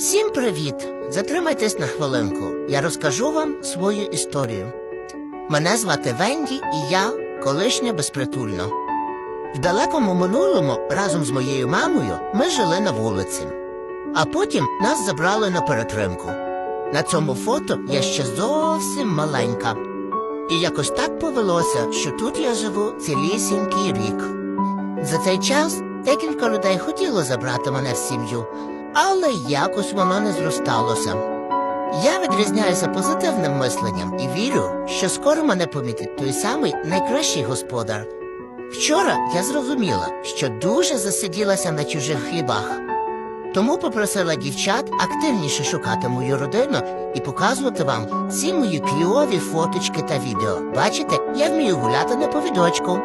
Всім привіт! Затримайтесь на хвилинку. Я розкажу вам свою історію. Мене звати Венді, і я колишня безпритульна. В далекому минулому разом з моєю мамою ми жили на вулиці. А потім нас забрали на перетримку. На цьому фото я ще зовсім маленька. І якось так повелося, що тут я живу цілісінький рік. За цей час декілька людей хотіло забрати мене в сім'ю, але якось воно не зросталося. Я відрізняюся позитивним мисленням і вірю, що скоро мене помітить той самий найкращий господар. Вчора я зрозуміла, що дуже засиділася на чужих хлібах. Тому попросила дівчат активніше шукати мою родину і показувати вам ці мої кльові фоточки та відео. Бачите, я вмію гуляти на повідочку.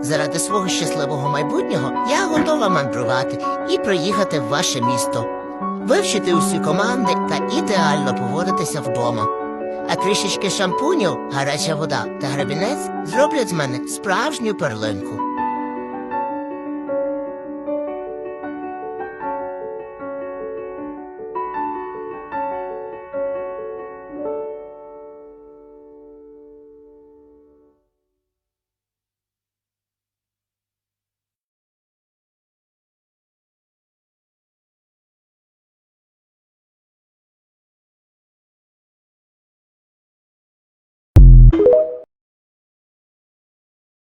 Заради свого щасливого майбутнього я готова мандрувати і приїхати в ваше місто, вивчити усі команди та ідеально поводитися вдома. А трішечки шампунів, гаряча вода та грабінець зроблять з мене справжню перлинку.